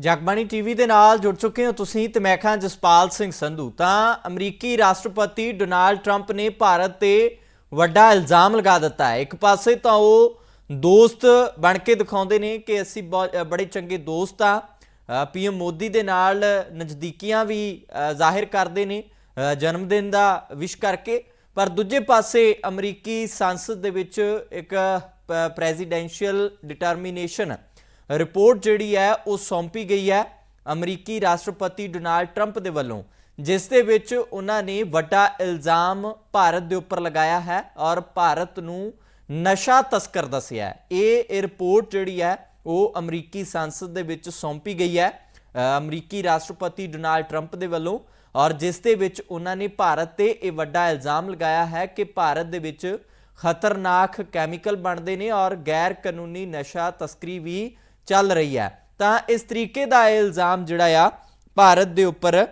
Jagbani TV ਦੇ ਨਾਲ ਜੁੜ ਚੁੱਕੇ ਹੋ ਤੁਸੀਂ ਤੇ ਮੈਂ ਖਾਂ ਜਸਪਾਲ ਸਿੰਘ ਸੰਧੂ। ਤਾਂ ਅਮਰੀਕੀ ਰਾਸ਼ਟਰਪਤੀ ਡੋਨਾਲਡ ਟਰੰਪ ਨੇ ਭਾਰਤ ਤੇ ਵੱਡਾ ਇਲਜ਼ਾਮ ਲਗਾ ਦਿੱਤਾ ਹੈ। ਇੱਕ ਪਾਸੇ ਤਾਂ ਉਹ ਦੋਸਤ ਬਣ ਕੇ ਦਿਖਾਉਂਦੇ ਨੇ ਕਿ ਅਸੀਂ ਬਹੁਤ- ਬੜੇ ਚੰਗੇ ਦੋਸਤ ਆ। ਪੀਐਮ ਮੋਦੀ ਦੇ ਨਾਲ ਨਜ਼ਦੀਕੀਆਂ ਵੀ ਜ਼ਾਹਿਰ ਕਰਦੇ ਨੇ ਅ, ਜਨਮ ਦਿਨ ਦਾ ਵਿਸ਼ ਕਰਕੇ। ਪਰ ਦੂਜੇ ਪਾਸੇ ਅਮਰੀਕੀ ਸੰਸਦ ਦੇ ਵਿੱਚ ਇੱਕ ਪ੍ਰੈਜ਼ੀਡੈਂਸ਼ੀਅਲ ਡਿਟਰਮੀਨੇਸ਼ਨ ਰਿਪੋਰਟ ਜਿਹੜੀ ਹੈ ਉਹ ਸੌਂਪੀ ਗਈ ਹੈ ਅਮਰੀਕੀ ਰਾਸ਼ਟਰਪਤੀ ਡੋਨਾਲਡ ਟਰੰਪ ਦੇ ਵੱਲੋਂ, ਜਿਸ ਦੇ ਵਿੱਚ ਉਹਨਾਂ ਨੇ ਵੱਡਾ ਇਲਜ਼ਾਮ ਭਾਰਤ ਦੇ ਉੱਪਰ ਲਗਾਇਆ ਹੈ ਔਰ ਭਾਰਤ ਨੂੰ ਨਸ਼ਾ ਤਸਕਰ ਦੱਸਿਆ ਇਹ ਇਹ ਰਿਪੋਰਟ ਜਿਹੜੀ ਹੈ ਉਹ ਅਮਰੀਕੀ ਸੰਸਦ ਦੇ ਵਿੱਚ ਸੌਂਪੀ ਗਈ ਹੈ। ਅਮਰੀਕੀ ਰਾਸ਼ਟਰਪਤੀ ਡੋਨਾਲਡ ਟਰੰਪ ਦੇ ਵੱਲੋਂ ਔਰ ਜਿਸ ਦੇ ਵਿੱਚ ਉਹਨਾਂ ਨੇ ਭਾਰਤ ਤੇ ਇਹ ਵੱਡਾ ਇਲਜ਼ਾਮ ਲਗਾਇਆ ਹੈ ਕਿ ਭਾਰਤ ਦੇ ਵਿੱਚ ਖਤਰਨਾਕ ਕੈਮੀਕਲ ਬਣਦੇ ਨੇ ਔਰ ਗੈਰ ਕਾਨੂੰਨੀ ਨਸ਼ਾ ਤਸਕਰੀ ਵੀ ਚੱਲ ਰਹੀ ਹੈ। ਤਾਂ ਇਸ ਤਰੀਕੇ ਦਾ ਇਹ ਇਲਜ਼ਾਮ ਜਿਹੜਾ ਆ, ਭਾਰਤ ਦੇ ਉੱਪਰ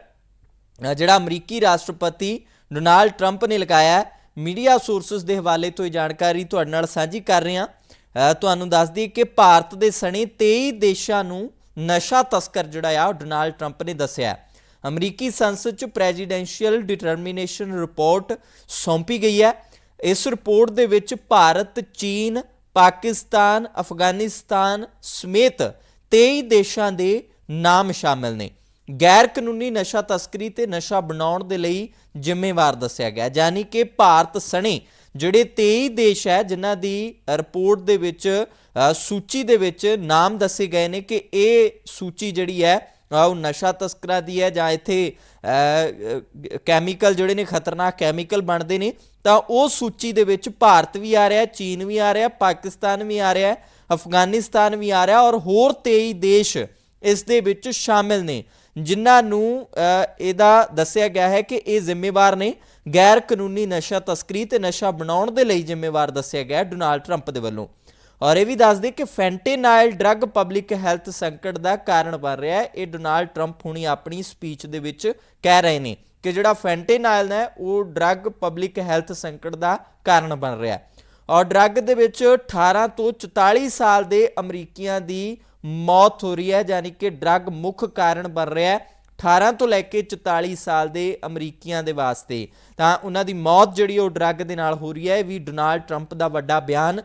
ਜਿਹੜਾ ਅਮਰੀਕੀ ਰਾਸ਼ਟਰਪਤੀ ਡੋਨਾਲਡ ਟਰੰਪ ਨੇ ਲਗਾਇਆ ਮੀਡੀਆ ਸੋਰਸਸ ਦੇ ਹਵਾਲੇ ਤੋਂ ਇਹ ਜਾਣਕਾਰੀ ਤੁਹਾਡੇ ਨਾਲ ਸਾਂਝੀ ਕਰ ਰਹੇ ਹਾਂ। ਤੁਹਾਨੂੰ ਦੱਸ ਦਈਏ ਕਿ ਭਾਰਤ ਦੇ ਸਣੇ 23 ਦੇਸ਼ਾਂ ਨੂੰ ਨਸ਼ਾ ਤਸਕਰ ਜਿਹੜਾ ਆ, ਉਹ ਡੋਨਾਲਡ ਟਰੰਪ ਨੇ ਦੱਸਿਆ ਅਮਰੀਕੀ ਸੰਸਦ ਚ ਪ੍ਰੈਜ਼ੀਡੈਂਸ਼ੀਅਲ ਡਿਟਰਮੀਨੇਸ਼ਨ ਰਿਪੋਰਟ ਸੌਂਪੀ ਗਈ ਹੈ। ਇਸ ਰਿਪੋਰਟ ਦੇ ਵਿੱਚ ਭਾਰਤ, ਚੀਨ ਪਾਕਿਸਤਾਨ, ਅਫਗਾਨਿਸਤਾਨ ਸਮੇਤ 23 ਦੇਸ਼ਾਂ ਦੇ ਨਾਮ ਸ਼ਾਮਿਲ ਨੇ। ਗੈਰ ਕਾਨੂੰਨੀ ਨਸ਼ਾ ਤਸਕਰੀ ਤੇ ਨਸ਼ਾ ਬਣਾਉਣ ਦੇ ਲਈ ਜ਼ਿੰਮੇਵਾਰ ਦੱਸਿਆ ਗਿਆ, ਯਾਨੀ ਕਿ ਭਾਰਤ ਸਣੇ ਜਿਹੜੇ 23 ਦੇਸ਼ ਹੈ, ਜਿਨ੍ਹਾਂ ਦੀ ਰਿਪੋਰਟ ਦੇ ਵਿੱਚ ਸੂਚੀ ਦੇ ਵਿੱਚ ਨਾਮ ਦੱਸੇ ਗਏ ਨੇ ਕਿ ਇਹ ਸੂਚੀ ਜਿਹੜੀ ਹੈ ਉਹ ਨਸ਼ਾ ਤਸਕਰਾਂ ਦੀ ਹੈ ਜਾਂ ਇੱਥੇ ਕੈਮੀਕਲ ਜਿਹੜੇ ਨੇ ਖਤਰਨਾਕ ਕੈਮੀਕਲ ਬਣਦੇ ਨੇ, ਤਾਂ ਉਹ ਸੂਚੀ ਦੇ ਵਿੱਚ ਭਾਰਤ ਵੀ ਆ ਰਿਹਾ ਚੀਨ ਵੀ ਆ ਰਿਹਾ ਪਾਕਿਸਤਾਨ ਵੀ ਆ ਰਿਹਾ ਅਫਗਾਨਿਸਤਾਨ ਵੀ ਆ ਰਿਹਾ ਔਰ ਹੋਰ 23 ਦੇਸ਼ ਇਸ ਦੇ ਵਿੱਚ ਸ਼ਾਮਿਲ ਨੇ, ਜਿਨ੍ਹਾਂ ਨੂੰ ਇਹਦਾ ਦੱਸਿਆ ਗਿਆ ਹੈ ਕਿ ਇਹ ਜ਼ਿੰਮੇਵਾਰ ਨੇ, ਗੈਰ ਕਾਨੂੰਨੀ ਨਸ਼ਾ ਤਸਕਰੀ ਤੇ ਨਸ਼ਾ ਬਣਾਉਣ ਦੇ ਲਈ ਜ਼ਿੰਮੇਵਾਰ ਦੱਸਿਆ ਗਿਆ ਡੋਨਾਲਡ ਟਰੰਪ ਦੇ ਵੱਲੋਂ। ਔਰ ਇਹ ਵੀ ਦੱਸ ਦੇ ਕਿ ਫੈਂਟੇਨਾਈਲ ਡਰੱਗ ਪਬਲਿਕ ਹੈਲਥ ਸੰਕਟ ਦਾ ਕਾਰਨ ਬਣ ਰਿਹਾ ਹੈ। ਇਹ ਡੋਨਾਲਡ ਟਰੰਪ ਹੁਣੀ ਆਪਣੀ ਸਪੀਚ ਦੇ ਵਿੱਚ ਕਹਿ ਰਹੇ ਨੇ ਕਿ ਜਿਹੜਾ ਫੈਂਟੇਨਾਈਲ ਹੈ, ਉਹ ਡਰੱਗ ਪਬਲਿਕ ਹੈਲਥ ਸੰਕਟ ਦਾ ਕਾਰਨ ਬਣ ਰਿਹਾ ਹੈ। ਔਰ ਡਰੱਗ ਦੇ ਵਿੱਚ 18 ਤੋਂ 44 ਸਾਲ ਦੇ ਅਮਰੀਕੀਆਂ ਦੀ ਮੌਤ ਹੋ ਰਹੀ ਹੈ, ਯਾਨੀ ਕਿ ਡਰੱਗ ਮੁੱਖ ਕਾਰਨ ਬਣ ਰਿਹਾ ਹੈ। 18 ਤੋਂ ਲੈ ਕੇ 44 ਸਾਲ ਦੇ ਅਮਰੀਕੀਆਂ ਦੇ ਵਾਸਤੇ ਤਾਂ ਉਹਨਾਂ ਦੀ ਮੌਤ ਜਿਹੜੀ ਉਹ ਡਰੱਗ ਦੇ ਨਾਲ ਹੋ ਰਹੀ ਹੈ, ਇਹ ਵੀ ਡੋਨਾਲਡ ਟਰੰਪ ਦਾ ਵੱਡਾ ਬਿਆਨ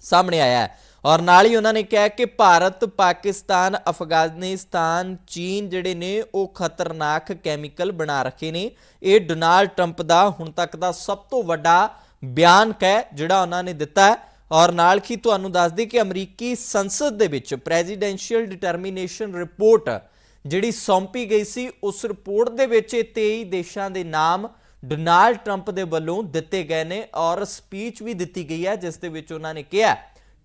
ਸਾਹਮਣੇ ਆਇਆ ਹੈ। ਔਰ ਨਾਲ ਹੀ ਉਹਨਾਂ ਨੇ ਕਿਹਾ ਕਿ ਭਾਰਤ, ਪਾਕਿਸਤਾਨ, ਅਫਗਾਨਿਸਤਾਨ, ਚੀਨ ਜਿਹੜੇ ਨੇ, ਉਹ ਖਤਰਨਾਕ ਕੈਮੀਕਲ ਬਣਾ ਰੱਖੇ ਨੇ। ਇਹ ਡੋਨਾਲਡ ਟਰੰਪ ਦਾ ਹੁਣ ਤੱਕ ਦਾ ਸਭ ਤੋਂ ਵੱਡਾ ਬਿਆਨ ਹੈ, ਜਿਹੜਾ ਉਹਨਾਂ ਨੇ ਦਿੱਤਾ ਹੈ। ਔਰ ਨਾਲ ਹੀ ਤੁਹਾਨੂੰ ਦੱਸ ਦਈਏ ਕਿ ਅਮਰੀਕੀ ਸੰਸਦ ਦੇ ਵਿੱਚ ਪ੍ਰੈਜ਼ੀਡੈਂਸ਼ੀਅਲ ਡਿਟਰਮੀਨੇਸ਼ਨ ਰਿਪੋਰਟ ਜਿਹੜੀ ਸੌਂਪੀ ਗਈ ਸੀ, ਉਸ ਰਿਪੋਰਟ ਦੇ ਵਿੱਚ ਇਹ 23 ਦੇਸ਼ਾਂ ਦੇ ਨਾਮ ਡੋਨਾਲਡ ਟਰੰਪ ਦੇ ਵੱਲੋਂ ਦਿੱਤੇ ਗਏ ਨੇ ਔਰ ਸਪੀਚ ਵੀ ਦਿੱਤੀ ਗਈ ਹੈ, ਜਿਸ ਦੇ ਵਿੱਚ ਉਹਨਾਂ ਨੇ ਕਿਹਾ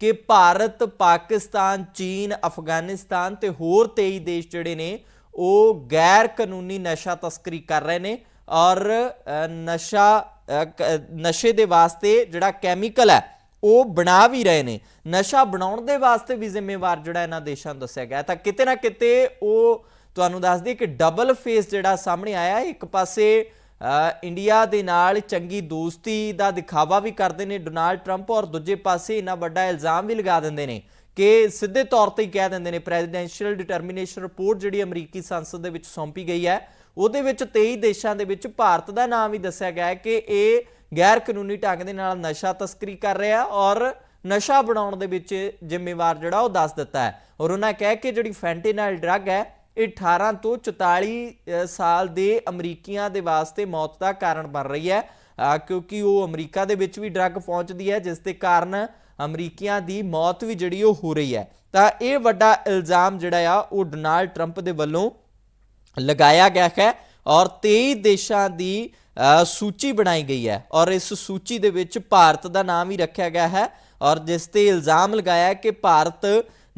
ਕਿ ਭਾਰਤ, ਪਾਕਿਸਤਾਨ, ਚੀਨ, ਅਫਗਾਨਿਸਤਾਨ ਤੇ ਹੋਰ 23 ਦੇਸ਼ ਜਿਹੜੇ ਨੇ, ਉਹ ਗੈਰ ਕਾਨੂੰਨੀ ਨਸ਼ਾ ਤਸਕਰੀ ਕਰ ਰਹੇ ਨੇ ਔਰ ਨਸ਼ਾ ਨਸ਼ੇ ਦੇ ਵਾਸਤੇ ਜਿਹੜਾ ਕੈਮੀਕਲ ਹੈ, ਉਹ ਬਣਾ ਵੀ ਰਹੇ ਨੇ। ਨਸ਼ਾ ਬਣਾਉਣ ਦੇ ਵਾਸਤੇ ਵੀ ਜ਼ਿੰਮੇਵਾਰ ਜਿਹੜਾ ਇਹਨਾਂ ਦੇਸ਼ਾਂ ਨੂੰ ਦੱਸਿਆ ਗਿਆ ਤਾਂ ਕਿਤੇ ਨਾ ਕਿਤੇ ਉਹ, ਤੁਹਾਨੂੰ ਦੱਸ ਦਈਏ ਕਿ ਡਬਲ ਫੇਸ ਜਿਹੜਾ ਸਾਹਮਣੇ ਆਇਆ, ਇੱਕ ਪਾਸੇ ਇੰਡੀਆ ਦੇ ਨਾਲ ਚੰਗੀ ਦੋਸਤੀ ਦਾ ਦਿਖਾਵਾ ਵੀ ਕਰਦੇ ਨੇ ਡੋਨਾਲਡ ਟਰੰਪ ਔਰ ਦੂਜੇ ਪਾਸੇ ਇਹਨਾਂ ਵੱਡਾ ਇਲਜ਼ਾਮ ਵੀ ਲਗਾ ਦਿੰਦੇ ਨੇ ਕਿ ਸਿੱਧੇ ਤੌਰ ਤੇ ਹੀ ਕਹਿ ਦਿੰਦੇ ਨੇ ਪ੍ਰੈਜ਼ੀਡੈਂਸ਼ੀਅਲ ਡਿਟਰਮੀਨੇਸ਼ਨ ਰਿਪੋਰਟ ਜਿਹੜੀ ਅਮਰੀਕੀ ਸੰਸਦ ਦੇ ਵਿੱਚ ਸੌਂਪੀ ਗਈ ਹੈ। ਉਹਦੇ ਵਿੱਚ 23 ਦੇਸ਼ਾਂ ਦੇ ਵਿੱਚ ਭਾਰਤ ਦਾ ਨਾਮ ਵੀ ਦੱਸਿਆ ਗਿਆ ਹੈ ਕਿ ਇਹ ਗੈਰ ਕਾਨੂੰਨੀ ਢੰਗ ਦੇ ਨਾਲ ਨਸ਼ਾ ਤਸਕਰੀ ਕਰ ਰਿਹਾ ਔਰ ਨਸ਼ਾ ਬਣਾਉਣ ਦੇ ਵਿੱਚ ਜ਼ਿੰਮੇਵਾਰ ਜਿਹੜਾ ਉਹ ਦੱਸ ਦਿੱਤਾ ਹੈ। ਔਰ ਉਹਨਾਂ ਕਹਿ ਕਿ ਜਿਹੜੀ ਫੈਂਟੇਨਾਈਲ ਡਰੱਗ ਹੈ 18 ਤੋਂ 44 ਸਾਲ ਦੇ ਅਮਰੀਕੀਆਂ ਦੇ ਵਾਸਤੇ ਮੌਤ ਦਾ ਕਾਰਨ ਬਣ ਰਹੀ ਹੈ। ਕਿਉਂਕਿ ਉਹ ਅਮਰੀਕਾ ਦੇ ਵਿੱਚ ਵੀ ਡਰੱਗ ਪਹੁੰਚਦੀ ਹੈ ਜਿਸ ਦੇ ਕਾਰਨ ਅਮਰੀਕੀਆਂ ਦੀ ਮੌਤ ਵੀ ਜਿਹੜੀ ਉਹ ਹੋ ਰਹੀ ਹੈ। ਤਾਂ ਇਹ ਵੱਡਾ ਇਲਜ਼ਾਮ ਜਿਹੜਾ ਆ ਉਹ ਡੋਨਾਲਡ ਟਰੰਪ ਦੇ ਵੱਲੋਂ ਲਗਾਇਆ ਗਿਆ ਹੈ ਔਰ 23 ਦੇਸ਼ਾਂ ਦੀ ਅ, ਸੂਚੀ ਬਣਾਈ ਗਈ ਹੈ ਔਰ ਇਸ ਸੂਚੀ ਦੇ ਵਿੱਚ ਭਾਰਤ ਦਾ ਨਾਮ ਹੀ ਰੱਖਿਆ ਗਿਆ ਹੈ ਔਰ ਜਿਸ ਤੇ ਇਲਜ਼ਾਮ ਲਗਾਇਆ ਕਿ ਭਾਰਤ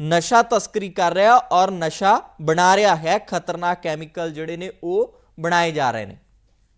ਨਸ਼ਾ ਤਸਕਰੀ ਕਰ ਰਿਹਾ ਔਰ ਨਸ਼ਾ ਬਣਾ ਰਿਹਾ ਹੈ, ਖਤਰਨਾਕ ਕੈਮੀਕਲ ਜਿਹੜੇ ਨੇ ਉਹ ਬਣਾਏ ਜਾ ਰਹੇ ਨੇ।